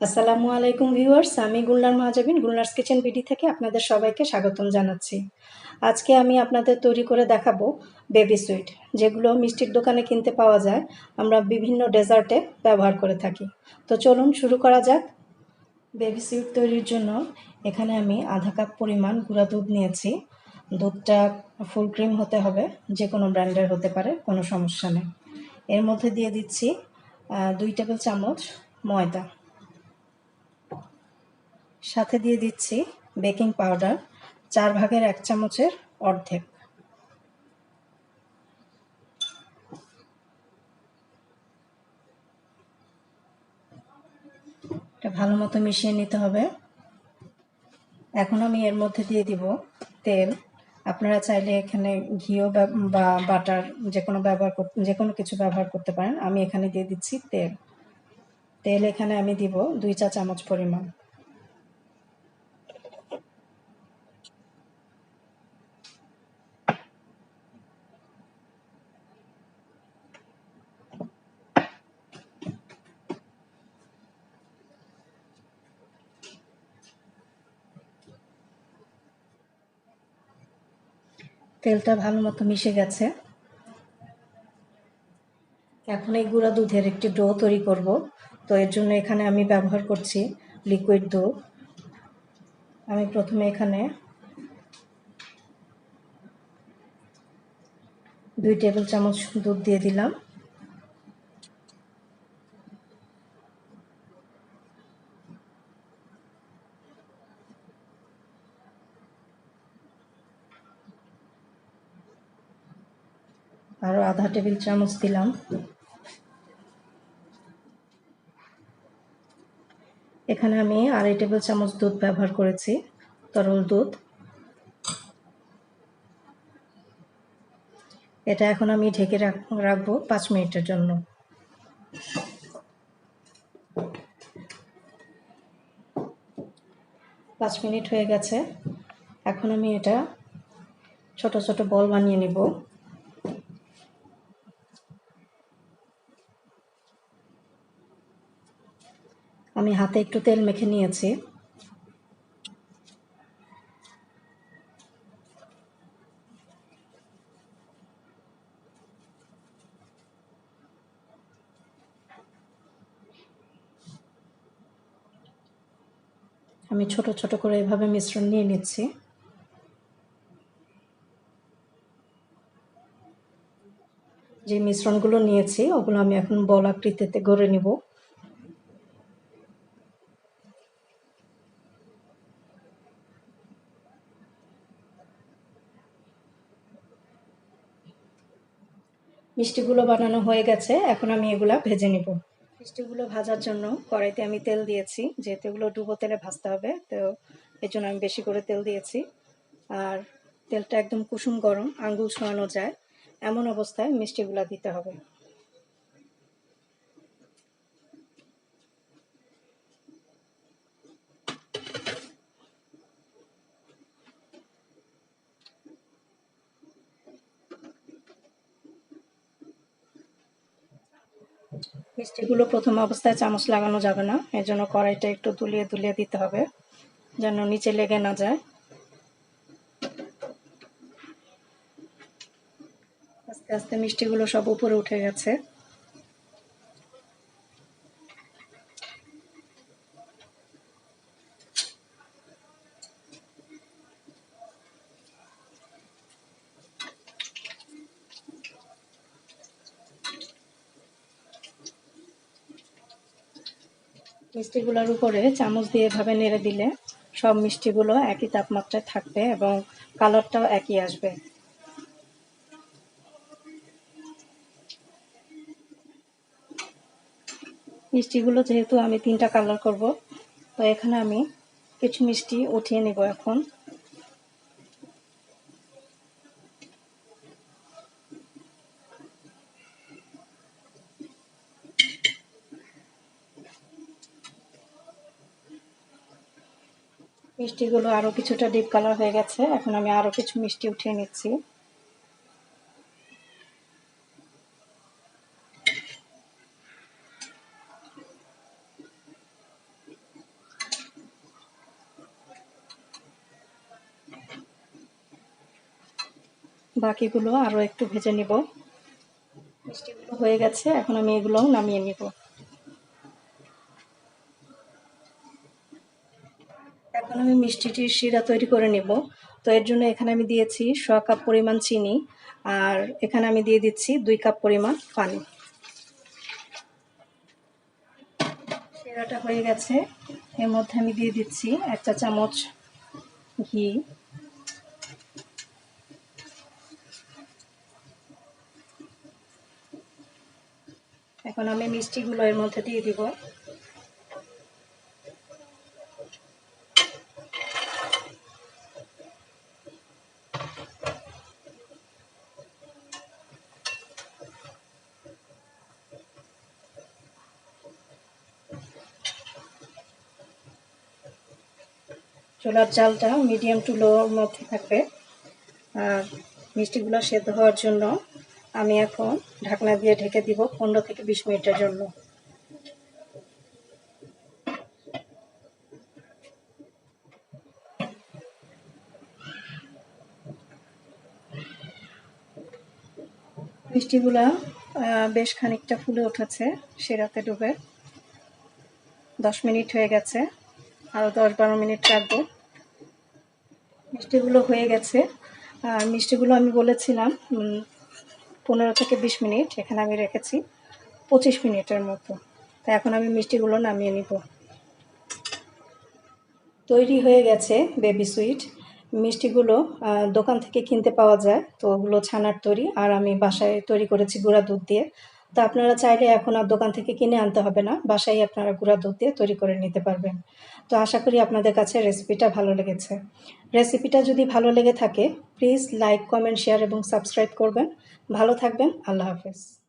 আসসালামু আলাইকুম ভিউয়ার্স, আমি গুলনার মাহাজাবিন, গুলনার্স কিচেন বিডি থেকে আপনাদের সবাইকে স্বাগতম জানাচ্ছি। আজকে আমি আপনাদের তৈরি করে দেখাবো বেবি সুইট, যেগুলো মিষ্টির দোকানে কিনতে পাওয়া যায়। আমরা বিভিন্ন ডেজার্টে ব্যবহার করে থাকি। তো চলুন শুরু করা যাক। বেবি সুইট তৈরির জন্য এখানে আমি আধা কাপ পরিমাণ গুঁড়া দুধ নিয়েছি। দুধটা ফুল ক্রিম হতে হবে, যে কোনো ব্র্যান্ডের হতে পারে, কোনো সমস্যা নেই। এর মধ্যে দিয়ে দিচ্ছি দুই টেবিল চামচ ময়দা। সাথে দিয়ে দিচ্ছি বেকিং পাউডার, চার ভাগের এক চামচের অর্ধেক। এটা ভালো মতো মিশিয়ে নিতে হবে। এখন আমি এর মধ্যে দিয়ে দিব তেল। আপনারা চাইলে এখানে ঘিও বা বাটার যে কোনো ব্যবহার যে কোনো কিছু ব্যবহার করতে পারেন। আমি এখানে দিয়ে দিচ্ছি তেল। তেল এখানে আমি দিব দুই চা চামচ পরিমাণ। তেলটা ভালো মতো মিশে গেছে। এখন এই গুঁড়া দুধের একটি ডো তৈরি করব। তো এর জন্য এখানে আমি ব্যবহার করছি লিকুইড দুধ আমি প্রথমে এখানে দুই টেবিল চামচ দুধ দিয়ে দিলাম। আরও আধা টেবিল চামচ দিলাম। এখানে আমি আড়াই টেবিল চামচ দুধ ব্যবহার করেছি, তরল দুধ। এটা এখন আমি ঢেকে রাখব পাঁচ মিনিটের জন্য। পাঁচ মিনিট হয়ে গেছে। এখন আমি এটা ছোট ছোট বল বানিয়ে নিব। আমি হাতে একটু তেল মেখে নিয়েছি। আমি ছোট ছোট করে এভাবে মিশ্রণ নিয়ে নিচ্ছি। যে মিশ্রণগুলো নিয়েছি, ওগুলো আমি এখন বল আকৃতিতে গড়ে নিব। মিষ্টিগুলো বানানো হয়ে গেছে, এখন আমি এগুলা ভেজে নিব। মিষ্টিগুলো ভাজার জন্য কড়াইতে আমি তেল দিয়েছি, যেহেতু এগুলো ডুবো তেলে ভাজতে হবে, তো এর জন্য আমি বেশি করে তেল দিয়েছি। আর তেলটা একদম কুসুম গরম, আঙ্গুল ছোঁয়ানো যায়, এমন অবস্থায় মিষ্টিগুলো দিতে হবে। মিষ্টিগুলো প্রথম অবস্থায় চামচ লাগানো যাবে না। এর জন্য কড়াইটা একটু দুলিয়ে দুলিয়ে দিতে হবে, যেন নিচে লেগে না যায়। আস্তে আস্তে মিষ্টিগুলো সব উপরে উঠে গেছে। মিষ্টিগুলোর উপরে চামচ দিয়ে এভাবে নেড়ে দিলে সব মিষ্টিগুলো একই তাপমাত্রায় থাকবে এবং কালারটাও একই আসবে। মিষ্টিগুলো যেহেতু আমি তিনটা কালার করব, তো এখানে আমি কিছু মিষ্টি উঠিয়ে নিব এখন। মিষ্টিগুলো আরও কিছুটা ডিপ কালার হয়ে গেছে। এখন আমি আরও কিছু মিষ্টি উঠিয়ে নিচ্ছি। বাকিগুলো আরও একটু ভেজে নিব। মিষ্টিগুলো হয়ে গেছে, এখন আমি এগুলোও নামিয়ে নিব। এখন আমি মিষ্টিটির শিরা তৈরি করে নিব। তো এর জন্য এখানে আমি দিয়েছি শ কাপ পরিমাণ চিনি আর এখানে আমি দিয়ে দিচ্ছি দুই কাপ পরিমাণ পানি। শিরাটা হয়ে গেছে। এর মধ্যে আমি দিয়ে দিচ্ছি এক চা চামচ ঘি। এখন আমি মিষ্টিগুলো এর মধ্যে দিয়ে দিব। চুলার জালটা মিডিয়াম টু লোর মধ্যে থাকবে। আর মিষ্টিগুলো সেদ্ধ হওয়ার জন্য আমি এখন ঢাকনা দিয়ে ঢেকে দিব পনেরো থেকে বিশ মিনিটের জন্য। মিষ্টিগুলা বেশ খানিকটা ফুলে উঠেছে সেরাতে ডুবে। দশ মিনিট হয়ে গেছে আরও দশ বারো মিনিট রাখব। মিষ্টিগুলো হয়ে গেছে। আর মিষ্টিগুলো আমি বলেছিলাম পনেরো থেকে বিশ মিনিট, এখানে আমি রেখেছি পঁচিশ মিনিটের মতো। তাই এখন আমি মিষ্টিগুলো নামিয়ে নিব। তৈরি হয়ে গেছে বেবি সুইট। মিষ্টিগুলো দোকান থেকে কিনতে পাওয়া যায়, তো ওগুলো ছানার তৈরি। আর আমি বাসায় তৈরি করেছি গুঁড়া দুধ দিয়ে। তো আপনারা চাইলে এখন আর দোকান থেকে কিনে আনতে হবে না। বাসায় আপনারা গুঁড়া দুধ দিয়ে তৈরি করে নিতে পারবেন। তো আশা করি আপনাদের কাছে রেসিপিটা ভালো লেগেছে। রেসিপিটা যদি ভালো লেগে থাকে প্লিজ লাইক কমেন্ট শেয়ার এবং সাবস্ক্রাইব করবেন। ভালো থাকবেন। আল্লাহ হাফেজ।